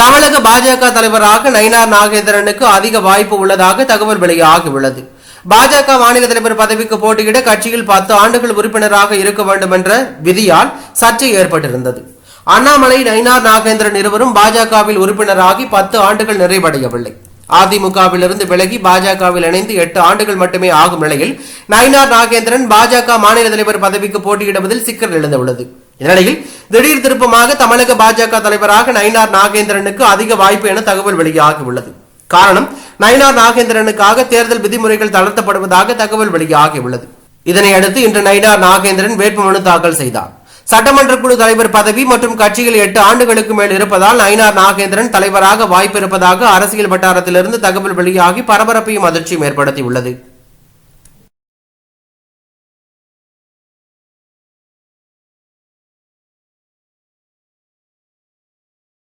தமிழக பாஜக தலைவராக நயினார் நாகேந்திரனுக்கு அதிக வாய்ப்பு உள்ளதாக தகவல் வெளியாகியுள்ளது. பாஜக மாநில தலைவர் பதவிக்கு போட்டியிட கட்சியில் பத்து ஆண்டுகள் உறுப்பினராக இருக்க வேண்டும் என்ற விதியால் சர்ச்சை ஏற்பட்டிருந்தது. அண்ணாமலை நயினார் நாகேந்திரன் இருவரும் பாஜகவில் உறுப்பினராகி பத்து ஆண்டுகள் நிறைவடையவில்லை. அதிமுகவிலிருந்து விலகி பாஜகவில் இணைந்து எட்டு ஆண்டுகள் மட்டுமே ஆகும் நிலையில் நயினார் நாகேந்திரன் பாஜக மாநில தலைவர் பதவிக்கு போட்டியிடுவதில் சிக்கல் எழுந்துள்ளது. இந்நிலையில் திடீர் திருப்பமாக தமிழக பாஜக தலைவராக நயினார் நாகேந்திரனுக்கு அதிக வாய்ப்பு என தகவல் வெளியாகியுள்ளது காரணம் நயினார் நாகேந்திரனுக்காக தேர்தல் விதிமுறைகள் தளர்த்தப்படுவதாக தகவல் வெளியாகியுள்ளது இதனையடுத்து இன்று நயினார் நாகேந்திரன் வேட்புமனு தாக்கல் செய்தார். சட்டமன்ற குழு தலைவர் பதவி மற்றும் கட்சியில் எட்டு ஆண்டுகளுக்கு மேல் இருப்பதால் நயினார் நாகேந்திரன் தலைவராக வாய்ப்பு இருப்பதாக அரசியல் வட்டாரத்திலிருந்து தகவல் வெளியாகி பரபரப்பையும் அதிர்ச்சியும் ஏற்படுத்தியுள்ளது.